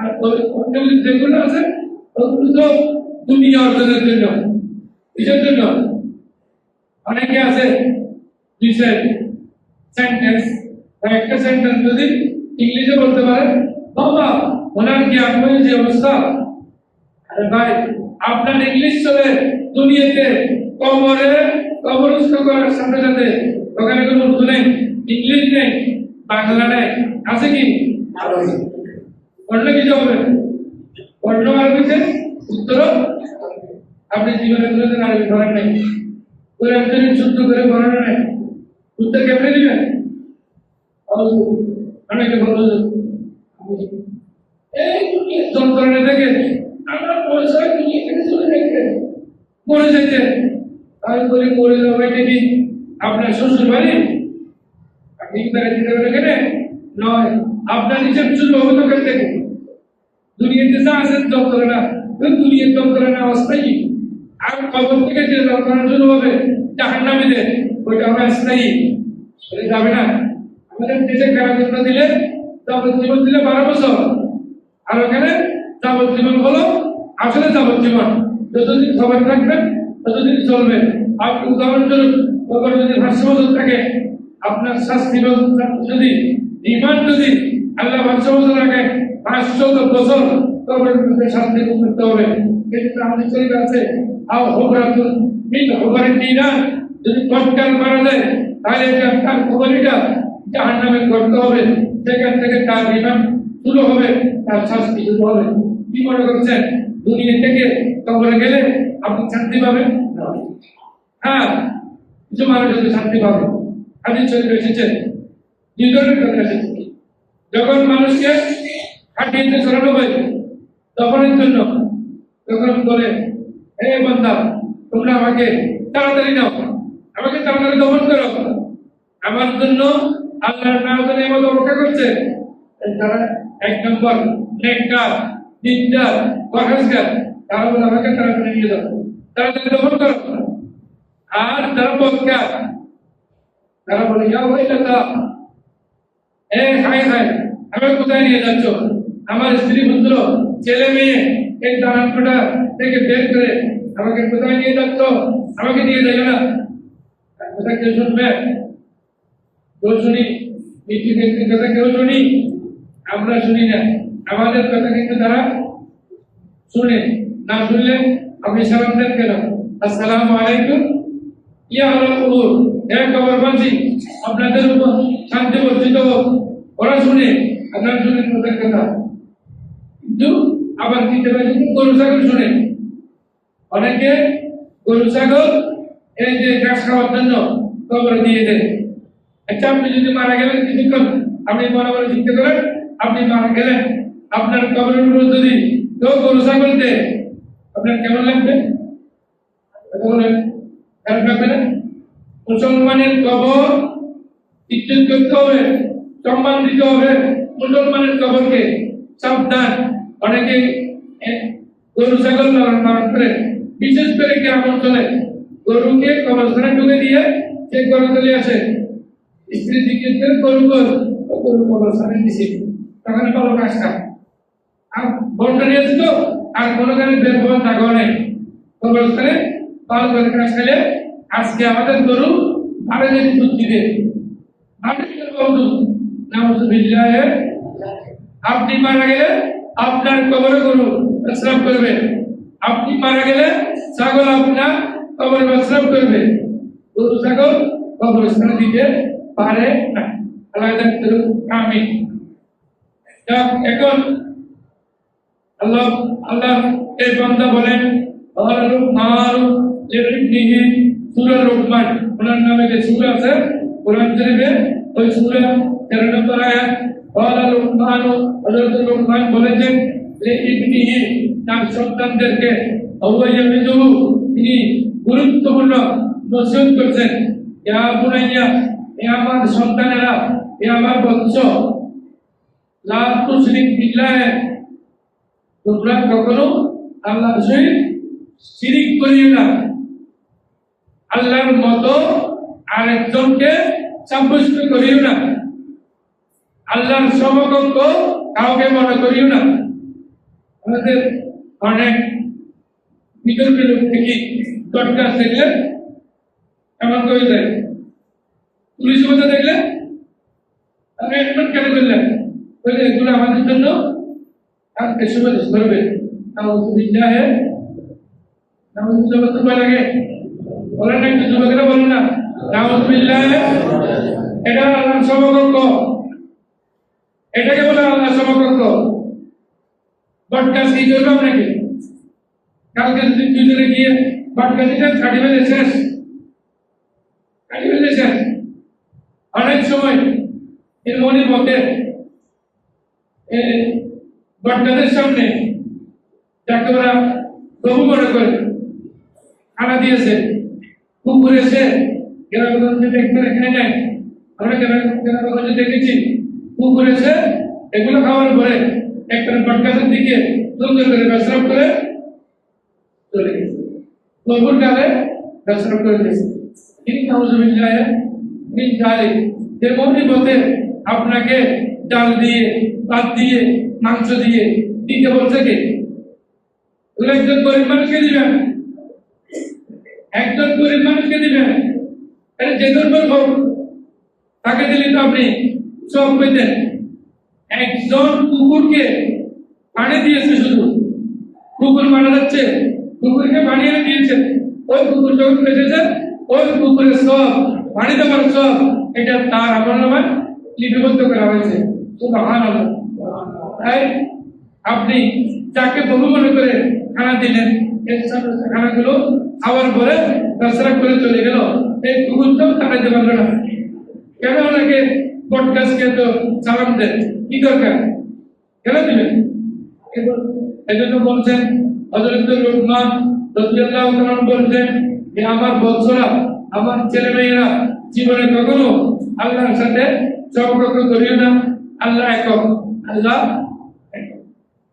আর অন্যগুলি যেগুলো আছে ওগুলো তো দুনিয়া অর্জনের জন্য কিসের জন্য? অনেকে আছে দুইশের সেন্টেন্স একটা সেন্টেন্স যদি ইংলিশে বলতে পারে, বাবা ওনার কি আপনার যে অবস্থা? আরে ভাই, আপনার ইংলিশ চলে দুনিয়াতে কবরে কবরস্থ করার সাথে সাথে ওখানে কোনো নেই, ইংলিশ নেই, বাংলা নেই, আছে কি? অন্য কিছু হবে অন্য আরবিতে উত্তর আপনি জীবনে কোনোদিন আরবি পড়েন নাই। ওই একজন শুদ্ধ করে পড়ানো নাই। উত্তর কেমনে দিবেন? অনেকে বলল এই যন্ত্রণা থেকে আমার পয়সা দুনিয়া থেকে চলে যাচ্ছে মরে যাচ্ছে আমি বলি, মরে যাব এটা কি? আপনার শ্বশুর বাড়ি আপনি এখানে নয়। আপনার নিজের কেন থেকে দুনিয়াতে যা আছেন যন্ত্রণা দুনিয়ার যন্ত্রণা অস্থায়ী আর কবর থেকে যে যন্ত্রণা শুরু হবে জাহান্নামীদের ওইটা আমরা স্থায়ী এটা যাবে না। আমাদের দেশে কারাদণ্ড দিলে যাবজ্জীবন দিলে বারো বছর। আর ওখানে যাবজ্জীবন হলো আসলে যাবজ্জীবন। যতদিন খবর থাকবেন ততদিন চলবে। আপনি উদাহরণস্বরূপ যদি ভাষ্য থাকে, আপনার শাস্তি যদি ইমান যদি আল্লাহ বছর রাখে পাঁচশো বছর মধ্যে শান্তি করতে হবে। কিন্তু আমাদের শরীর আছে আও হোবরাতুন মিন হোবরের নিরান যদি কটকাল করা যায় তাহলে তার খবরিটা জাহান নামে করতে হবে। সেখান থেকে তার ইমান শুরু হবে তার শাস্তি শুরু হবে। কি মনে করছেন? দুনিয়া থেকে কবরে গেলে আপনি শান্তি পাবেন? হ্যাঁ কিছু মানুষ হয়তো শান্তি পাবে। হাদিস শরীফ এসেছে দুজনের কথা এসেছে যখন মানুষকে হাঁটিয়ে সরানো হয়, তখনের জন্য তখন বলে, হে বান্দা, তোমরা আমাকে তাড়াতাড়ি নাও। আমাকে তাড়াতাড়ি দমন করো। আমার জন্য আল্লাহর নাম জন্য এমন অপেক্ষা করছে। তারা এক নম্বর নেককার দিনদার পরহেজগার, তারা বলে, আমাকে তাড়াতাড়ি নিয়ে যাও। তাড়াতাড়ি দমন করো। আর যারা বক্কার তারা বলে, ইয়া ওয়াইলাতা এ হাই হাই আমাকে কোথায় নিয়ে যাচ্ছ? আমার স্ত্রী, পুত্র, ছেলে, মেয়ে, এই দানানটা থেকে বের করে আমাকে কোথায় নিয়ে যাচ্ছ? আমাকে নিয়ে যাবে না। কথা কেউ শুনবে? কেউ শুনি? মিষ্টি ব্যক্তির কথা কেউ শুনি? আমরা শুনি না। আমাদের কথা কিন্তু তারা শুনে। না শুনলে আপনি সালাম দেন কেন? আসসালামু আলাইকুম। আপনাদের উপর শান্তি বর্ষিত হোক। ওরা শুনে, আপনার শুনে কথা কিন্তু আবার দিতে পারে গরু ছাগল শুনে। অনেকে গরু ছাগল এই যে ঘাস খাওয়ার জন্য কবরে দিয়ে দেয়। আচ্ছা আপনি যদি মারা গেলেন কিছুক্ষণ, আপনি মনে মনে চিন্তা করেন আপনি মারা গেলেন, আপনার কবরের উপর যদি কেউ গরু ছাগল দেয়, আপনার কেমন লাগবে? মুসলমানের কবর ইজ্জত করতে হবে, সম্মান দিতে হবে। মুসলমানের কবরকে সাবধান। অনেকে গরু, ছাগল লালন পালন করে, বিশেষ করে গ্রাম অঞ্চলে গরুকে কবরস্থানে ঢুকে দিয়ে সে গরু চলে আসে স্ত্রী জিজ্ঞেস করে, গরু ও গরু কবরস্থানে দিছে তখন ভালো কাজ খায় আর বন্টা নিয়েছে তো, আর কোনো কারণে বের হওয়ার জায়গা নেই। কবরস্থানে ভালো করে কাজ আজকে আমাদের গরু ভালো যদি দুধ দিবে। বন্ধু আপনি মারা গেলে আপনার কবরে গরু বিশ্রাম করবে। আপনি মারা গেলে ছাগল আপনার কবরে বিশ্রাম করবে। গরু, ছাগল কবরস্থানে দিতে পারে না। করুন আমি এখন আল্লাহ আল্লাহ এই বান্দা বলেন আর আর লিবনিহি সূরা লুকমান ওনার নামে যে সূরা আছে কোরআন শরীফে ওই সূরা 13 নম্বর আয়াত قال لقمان হযরত লুকমান বলেছেন যে ইবনিহি তার সন্তানদেরকে অবয়ামিদু তিনি গুরুত্বপূর্ণ নসিহত করছেন ইয়া বুনাইয়া এ আমার সন্তানেরা এ আমার বংশ লা তুশরিক বিল্লাহ তোমরা কখনো আল্লাহর সহিত শিরিক করিও না আল্লাহর মতো আরেকজনকে সাব্যস্ত করিও না। আল্লাহর সমকক্ষ কাউকে মনে করিও না। আমাদের অনেক বিকল্প লোক থেকে পডকাস্ট দেখলে? এমন করে দেয় পুলিশ কথা দেখলে? আমি এমন কেন করলেন বলে, এগুলো আমাদের জন্য আজকে সুপারিশ করবে। নাউজুবিল্লাহ। নাউজুবিল্লাহ বলতে ভয় লাগে বলেন একটু যুবকেরা বলেন না। নাউজুবিল্লাহ, এটা আল্লাহ সমকক্ষ। এটাকে বলে আল্লাহ সমকক্ষ। কি করবে আপনাকে? কালকে যদি দুজনে গিয়ে পডকাস্টটা ছাড়ি ফেলে শেষ। ছাড়ি ফেলে শেষ। অনেক সময় এর মনে মতে বটগাছের সামনে যাকে ওরা প্রভু মনে করে, খানা দিয়েছে। কুকুর এসে গ্রামগঞ্জে দেখতে এখানে নেয়। আমরা গ্রামগঞ্জে দেখেছি, কুকুর এসে এগুলো খাওয়ার পরে একটা বটগাছের দিকে সুন্দর করে বিশ্রাম করে চলে গেছে। প্রভুর গালে বিশ্রাম করে দিয়েছে। তিনি নাউজুবিল্লাহ মিন জালিক যে পথে আপনাকে ডাল দিয়ে, ভাত দিয়ে, মাংস দিয়ে, দিতে বলছে কে? একজন গরিব মানুষকে দিবেন। একজন গরিব মানুষকে দিবেন আরে যে দুর্বল হোক, তাকে দিলে তো আপনি সব পেতেন। একজন কুকুরকে পানি দিয়েছে শুধু। কুকুর মারা যাচ্ছে, কুকুরকে পানি এনে দিয়েছে। ওই কুকুর যখন বেঁচেছে ওই কুকুরের সব, পানি দেওয়ার সব, এটা তার আমার নামে লিপিবদ্ধ করা হয়েছে। আপনি যাকে বহু মনে করে খানা দিলেন খানাগুলো খাওয়ার পরে দশরা করে চলে গেল। এই কুকুরটাও তাকাইতে পারল না। কেন ওনাকে পডকাস্টকে তো সালাম দেন? কি দরকার? কেন দিবেন? এজন্য বলছেন, হযরত লুকমান তাআলা বলছেন যে, আমার বৎসরা, আমার ছেলে মেয়েরা জীবনে কখনো আল্লাহর সাথে সম্পর্ক করিও না। আল্লাহ একক, আল্লাহ।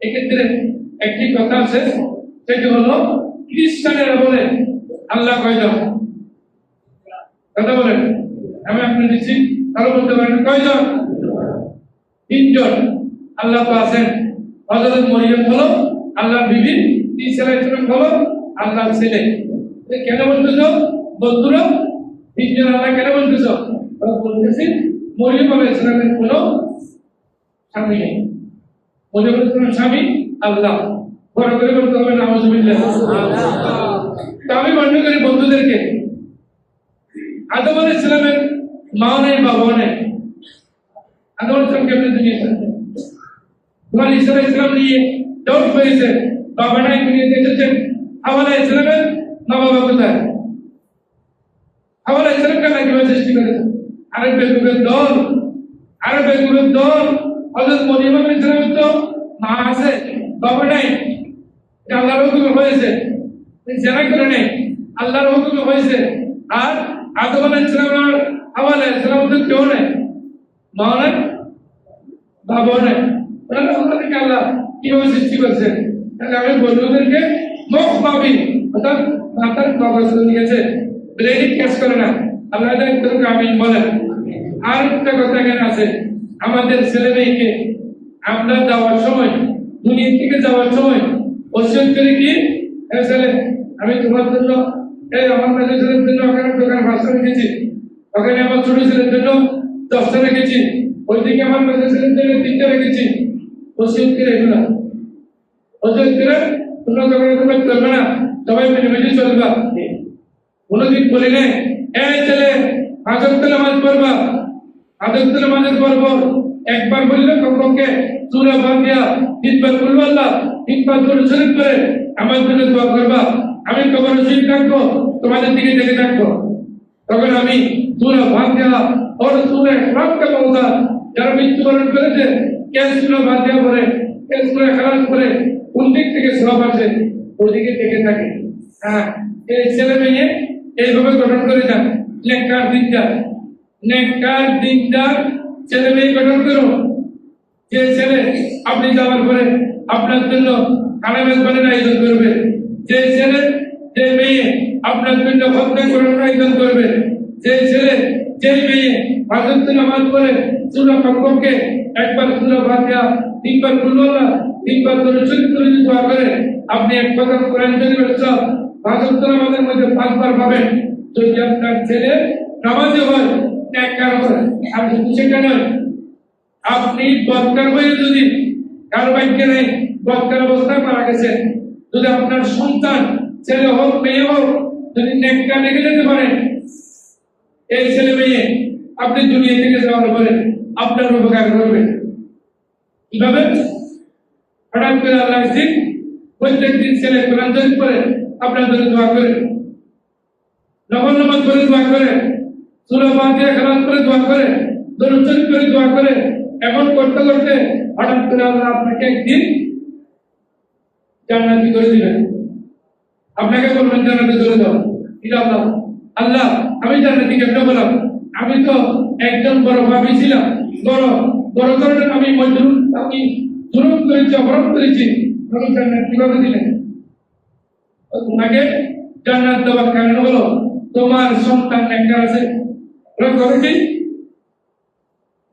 এক্ষেত্রে একটি কথা আছে সেটি হলো খ্রিস্টানেরা বলে আল্লাহ কয়জন কথা বলেন। আমি আপনি দিচ্ছি তারা বলতে পারেন কয়জন তিনজন। আল্লাহ তো আছেন। হযরত মরিয়ম হলো আল্লাহ বিবি ঈসা আলাইহিস সালাম হলো আল্লাহর ছেলে। কেন বলতেছ? বন্ধুরা, তিনজন আল্লাহ কেন বলতেছ? বলতেছি, মরিয়ম আলাইহিস সালামের কোনো স্বামী নেই। মরিয়ম আলাইহিস সালামের স্বামী আল্লাহ। বড় করে বলতে হবে তো আমি মনে করি বন্ধুদেরকে। আদম আলাইহিস সালামের মা নেই বাবা নেই আদম আলাইহিস সালাম কেমনে দুনিয়া এসেছেন তোমার ঈসা আলাইহিস নিয়ে ডাউট হয়েছে, বাবা নাই দুনিয়াতে এসেছেন। হাওয়া আলাইহিস সালামের মা বাবা কোথায়? হাওয়া আলাইহিস সালামকে আল্লাহ কীভাবে সৃষ্টি করেছেন আরে বেগুনের দল আরে বেগুনের দল, হযরত মরিয়ম আলাইহিস সালামের তো মা আছে, বাবা নাই। আল্লাহর হুকুমে হয়েছে জেনা করে নেই। আল্লাহর হুকুমে হয়েছে। আর আদম আলাইহিস সালাম আর হাওয়া আলাইহিস তো কেউ নেই মা নাই বাবা নাই। তাহলে আমাদেরকে আল্লাহ কীভাবে সৃষ্টি করছেন? তাহলে আমি বন্ধুদেরকে মুখ পাবি। অর্থাৎ মাথার কবজ নিয়েছে। ব্রেনিক কাজ করে না। আল্লাহ একটু আমিন বলেন আর একটা কথা এখানে আছে। আমাদের ছেলে মেয়েকে আমরা যাওয়ার সময়, দুনিয়া থেকে যাওয়ার সময় ওসিয়ত করে কি? এ ছেলে, আমি তোমার জন্য এই আমার কাছে ছেলের জন্য ওখানে দোকান পাঁচটা রেখেছি। ওখানে আমার ছোট ছেলের জন্য দশটা রেখেছি। ওইদিকে আমার কাছে ছেলের জন্য তিনটা রেখেছি। ওসিয়ত করে এগুলা ওসিয়ত করে তোমরা যখন তোমরা চলবে না সবাই মিলে মিলে চলবা। কোনোদিন বলি নাই এই ছেলে তেলে মাছ পড়বা। আজব তেলে মাছের পর্ব একবার বললে কমপক্ষে সুরা বাকিয়া তিনবার বলব আল্লাহ তিনবার করে শরীর করে আমার জন্য দোয়া করবা। আমি কবর শরীর থাকব? তোমাদের দিকে দেখে থাকব। তখন আমি সুরা বাকিয়া ওর সুরা ইখলাসকে বলতা যারা মৃত্যুবরণ করেছে কে সুরা বাকিয়া পড়ে কে সুরা ইখলাস পড়ে, কোন দিক থেকে সব আছে ওদিকে দেখে থাকে। হ্যাঁ এই ছেলে মেয়ে এইভাবে গঠন করে যান। নেককার দিনটা নেককার দিনটা ছেলে মেয়ে গঠন করো যে ছেলে আপনি যাওয়ার পরে আপনার জন্য খানা মেজবানের আয়োজন করবে। যে ছেলে, যে মেয়ে আপনার জন্য হত্যা করার আয়োজন করবে। যে ছেলে, যে মেয়ে হাজত নামাজ পড়ে সুরা কমপক্ষে একবার সুরা ফাতিহা, তিনবার কুল্লাল্লাহ তিনবার করে যদি দোয়া করে আপনি এক কথা কোরআন শরীফের সব পাঁচত্তর আমাদের মধ্যে পাঁচবার পাবেন। যদি আপনার ছেলে নামাজে হয় এক কারণ আর শুধু সেটা নয়, আপনি বৎকার হয়ে যদি কারও বাইকে নেই বৎকার অবস্থায় মারা গেছে। যদি আপনার সন্তান, ছেলে হোক, মেয়ে হোক, যদি নেকটা লেগে যেতে পারেন এই ছেলে মেয়ে আপনি দুনিয়া থেকে যাওয়ার পরে আপনার উপকার করবে। কীভাবে? হঠাৎ করে আল্লাহ দিন প্রত্যেক দিন ছেলে কোরআন করে আপনার জন্য দোয়া করে। নামাজ করে দোয়া করে। করে করে করে করে, এমন করে আপনাকে করে আপনাকে এটা আল্লাহ আল্লাহ, আমি জান্নাতি কেমনে বললাম আমি তো একজন বড় ভাবি ছিলাম। বড় বড় আমি আমি জুলুম করেছি, অপরাধ করেছি। কীভাবে দিলেন? তোমাকে জান্নাত দেওয়ার কারণ হলো? তোমার সন্তান একটা আছে ওরা করে কি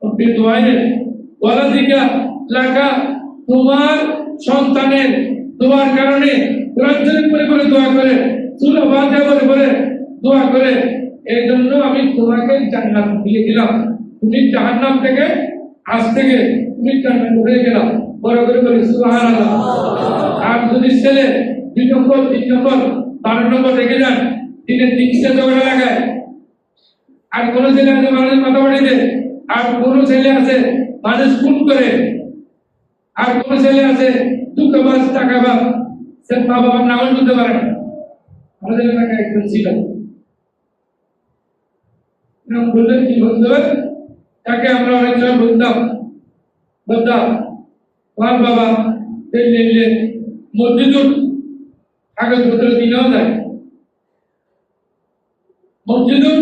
আপনি দোয়াইলে ওয়ালাদিকা লাগা তোমার সন্তানের দোয়ার কারণে কোরআন শরীফ করে করে দোয়া করে সূরা ফাতিহা করে করে দোয়া করে এই জন্য আমি তোমাকে জান্নাত দিয়ে দিলাম তুমি জাহান্নাম থেকে আজ থেকে তুমি জান্নাত হয়ে গেলাম বড় করে বলি সুবহানাল্লাহ আর যদি ছেলে দুই নম্বর তিন নম্বর বারো নম্বর রেখে যান দিনে তিনশো ঝগড়া লাগায় আর কোন ছেলে আছে মানুষ মাথা বাড়ি দেয় আর কোন ছেলে আছে মানুষ খুন করে? আর কোন ছেলে আছে দুঃখবাস টাকাবাস সে মা বাবার নামও শুনতে পারে না। আমাদের এলাকায় একজন ছিল। বললেন কি বলতে হবে তাকে আমরা অনেক সময় বলতাম। বলতাম তোমার বাবা এলে মসজিদুর কাগজপত্র দিনেও যায় মসজিদুর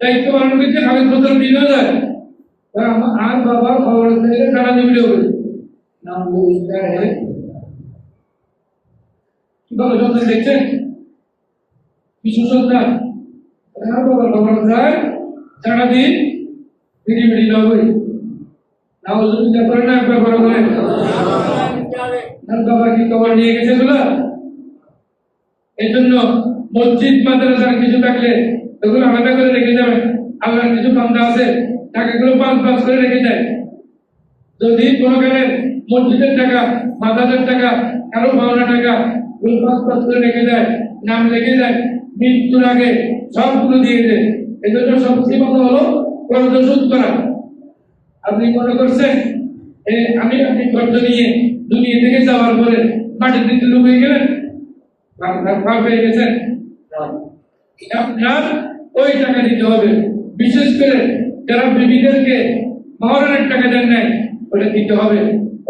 দায়িত্ব পালন করছে কাগজপত্র দিনেও যায়। আর বাবা খবর থেকে সারা দিবিলে হবে নাম বলতে কীভাবে সন্তান দেখছেন কিছু সন্তান আর বাবার খবর যায় সারাদিন বিড়ি বিড়ি লবই নাও যদি করে না বড় করে বাবা কি খবর নিয়ে গেছে বলা এই জন্য মসজিদ মাদ্রাসার কিছু থাকলে ওগুলো আলাদা করে রেখে যাবেন আল্লাহর কিছু বান্দা আছে তাকে গুলো পাঁচ পাঁচ করে রেখে যায়। যদি কোনো কারণে মসজিদের টাকা মাদ্রাসার টাকা কারও পাওনা টাকা গুলো পাঁচ পাঁচ করে রেখে যায় নাম লেগে যায় মৃত্যুর আগে সবগুলো দিয়ে দেয়। এই জন্য সবচেয়ে ভালো হলো কর্জ সুদ করা। আপনি মনে করছেন আমি আপনি কর্জ নিয়ে দুনিয়া থেকে যাওয়ার পরে মাটির দিকে লুকিয়ে গেলেন? পেয়ে গেছেন? আপনার ওই টাকা দিতে হবে। বিশেষ করে যারা বিবিদেরকে মহরণের টাকা দেন নাই, ওটা দিতে হবে।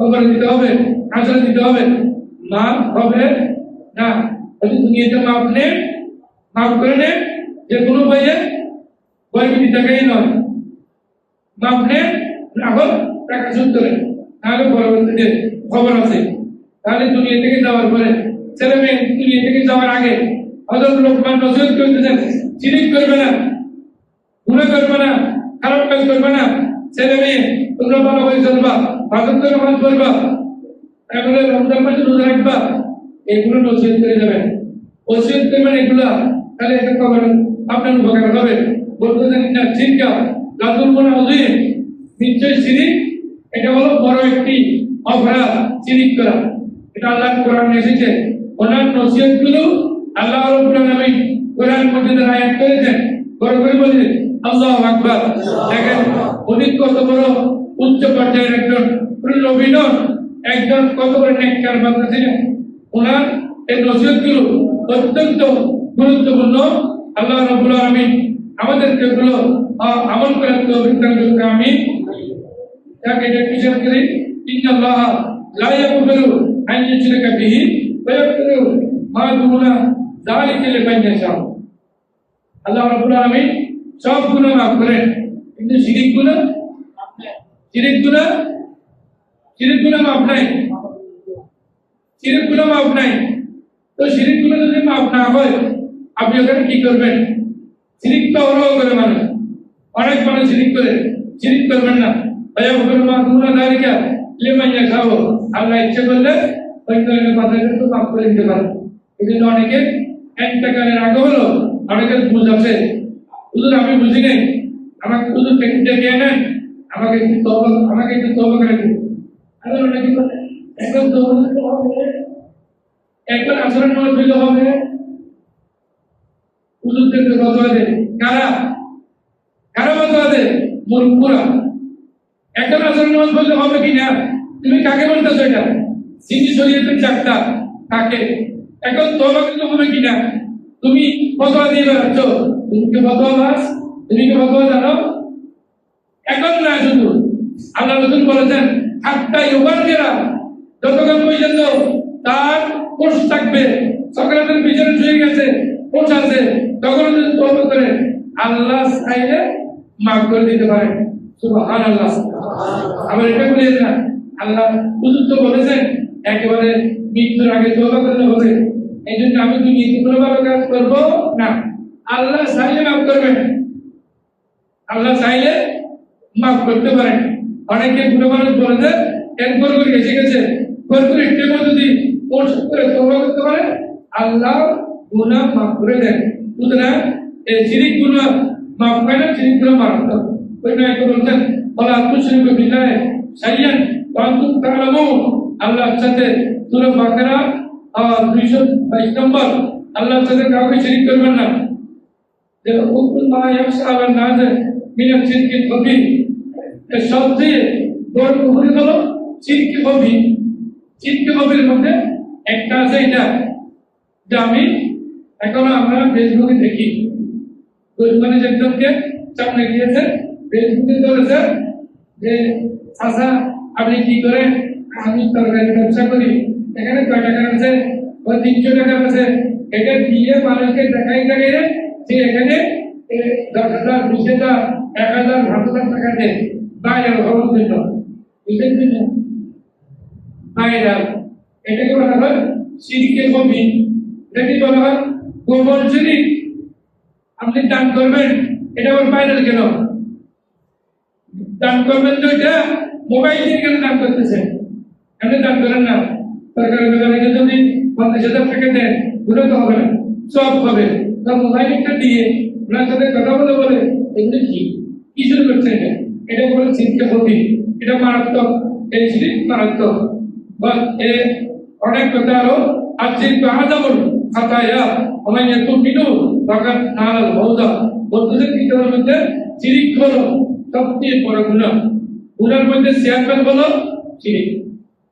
ওগুলো দিতে হবে আসলে দিতে হবে। মাপ হবে না। যদি দুনিয়াতে মাপ নেন মাপ করে নেন যে কোনো বইয়ে বই বিধি টাকাই নয়। মাপ নেন না হোক টাকা শোধ করেন। তাহলে পরবর্তীতে খবর আছে। তাহলে দুনিয়া থেকে যাওয়ার পরে ছেলে মেয়ে দুনিয়া থেকে যাওয়ার আগে হজরত লোকমান নজর করতেছেন চিরিক করবে না, গুণা করবে না, খারাপ কাজ করবে না, ছেলে মেয়ে চলবা ভাগত নামাজ পড়বা তারপরে রমজান মাসে রাখবা, এগুলো নসিহত করে যাবেন। ওসিয়ত করবেন এগুলা, তাহলে এটা কখন আপনার উপকার হবে? বলতেছেন না লাতুল মনে অধীন নিশ্চয় সিরিক এটা হলো বড় একটি অপরাধ চিরিক করা। এটা আল্লাহ কোরআন এসেছে, ওনার নসিহত আল্লাহ রব্বুল আলামিন কোরআন মধ্যে আয়াত করেছেন। বড় করে বলেছেন আল্লাহু আকবার। দেখেন উনি কত বড় উচ্চ পর্যায়ের একজন নবী নন, একজন কত বড় নেককার বান্দা ছিলেন। ওনার এই নসিহতগুলো অত্যন্ত গুরুত্বপূর্ণ। আল্লাহ রব্বুল আলামিন আমাদেরকে এগুলো আমল করার তৌফিক দান করুন আমিন। তাকে এটা বিশেষ করে ইন্নাল্লাহ লা ইয়াগফিরু আন ইউশরিকা বিহি ওয়া ইয়াগফিরু মা দুনা যালিকা লিমান ইয়াশা আল্লাহ রাব্বুল আলামিন সব গুনাহ মাফ করেন কিন্তু শিরিক গুনাহ শিরিক গুনাহ শিরিক গুনাহ মাফ নাই শিরিক গুনাহ মাফ নাই তো শিরিক গুনাহ যদি মাফ না হয়, আপনি ওখানে কি করবেন? শিরিক তো অরহ করে মানুষ। অনেক মানুষ শিরিক করে। শিরিক করবেন না। ভাইয়া হুকুর মা দুনা দাঁড়িয়ে লেমাইয়া খাব আল্লাহ ইচ্ছে করলে ওই ধরনের কথা কিন্তু মাফ করে দিতে পারে এই জন্য অনেকে একটা কালের আগে হলো অনেকের বুঝ আছে হুজুর, আমি বুঝি নাই। আমাকে হুজুর টেকনিকটা কে নেন আমাকে একটু তবা আমাকে একটু তবা করে দিন। আমি অনেকে এখন তবা হবে। এখন আচরণ মনে হইলে হবে। হুজুরদেরকে বদলা দেয়। কারা? কারা বদলা দেয়? মূর্খরা এখন আচরণ মনে হইলে হবে কি না? তুমি কাকে বলতেছো এটা? যিনি শরীয়তের চাকতা কাকে? এখন তবা কিন্তু হবে কি না তুমি ফতোয়া দিয়ে বেড়াচ্ছ। তুমি কি ফতোয়া বাস তুমি কি ফতোয়া জানো? এখন না শুধু। আল্লাহ রসুল বলেছেন, হাত্তা ইউবারকেরা যতক্ষণ পর্যন্ত তার কোষ থাকবে সকালের পিছনে ছুঁয়ে গেছে কোষ আছে তখন যদি তওবা করে, আল্লাহ চাইলে মাফ করে দিতে পারে। সুবহান আল্লাহ আবার এটা বলে না আল্লাহ হুজুর তো বলেছেন একেবারে মৃত্যুর আগে তওবা করলে হবে। এই জন্য আমি দুনিয়াতে কোনো ভালো কাজ করব? না। আল্লাহ চাইলে মাফ করবেন। আল্লাহ চাইলে মাফ করতে পারেন। অনেকে বুড়ো মানুষ বলেছে একবার করে এসে গেছে। করে করে যদি পরিশোধ করে তওবা করতে পারে, আল্লাহ গুনাহ মাফ করে দেন। সুতরাং এই শিরিক গুনাহ মাফ করে না গুনাহ মারাত্মক ওই নায়ক বলছেন বলা বিল্লাহি শাইয়ান ওয়া আনতুম তা'লামুন। আল্লাহর সাথে সূরা বাকারা আর 222 নম্বর, আল্লাহর সাথে কাউকে শিরিক করবেন না। যে হুকুম মা ইয়াখশা আলান নাজ মিনাল শিরকিল খফি এর সবচেয়ে বড় কুফরি হলো শিরকি খফি শিরকি খফির মধ্যে একটা আছে এটা, যে আমি এখনও আমরা ফেসবুকে দেখি। মানে একজনকে সামনে গিয়েছে, ফেসবুকে ধরেছে যে আশা আপনি কি করে আমি তরকারি ব্যবসা করি, এখানে কয় টাকা আছে? ওই তিনশো টাকা আছে। এটা দিয়ে মানুষকে দেখাই দেখাই যে এখানে দশ হাজার, বিশ হাজার, এক হাজার পাঁচ হাজার টাকা দেয়। বাইরে হওয়ার জন্য। বুঝলেন কি না? বাইরে এটাকে বলা হয় সিরিকে কবি এটাকে বলা হয়? গোবর সিরিক। আপনি দান করবেন, এটা আবার ভাইরাল কেন? দান করবেন তো এটা মোবাইল দিয়ে কেন দান করতেছেন? এমনি দান করেন না। সরকারি বেতনে যদি পঞ্চাশ হাজার টাকা দেন ওটা তো হবে না। সব হবে। তো মোবাইল একটা দিয়ে ওনার সাথে কথা বলে বলে এগুলো কি? কি শুরু করছে এটা? এটা বলে সিটকে ক্ষতি এটা মারাত্মক। এই সিট মারাত্মক। বা এ অনেক কথা আরও। আর যে আদামুল খাতায়া আমার এত মিনু তখন নাল বৌদা বলতেছে কিতাবের মধ্যে? চিরিক হলো সবচেয়ে বড় গুণা। গুণার মধ্যে চেয়ারম্যান হলো চিরিক।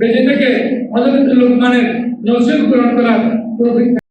বেঁচে থেকে হযরত লোকমানের নসিব গ্রহণ করার তৌফিক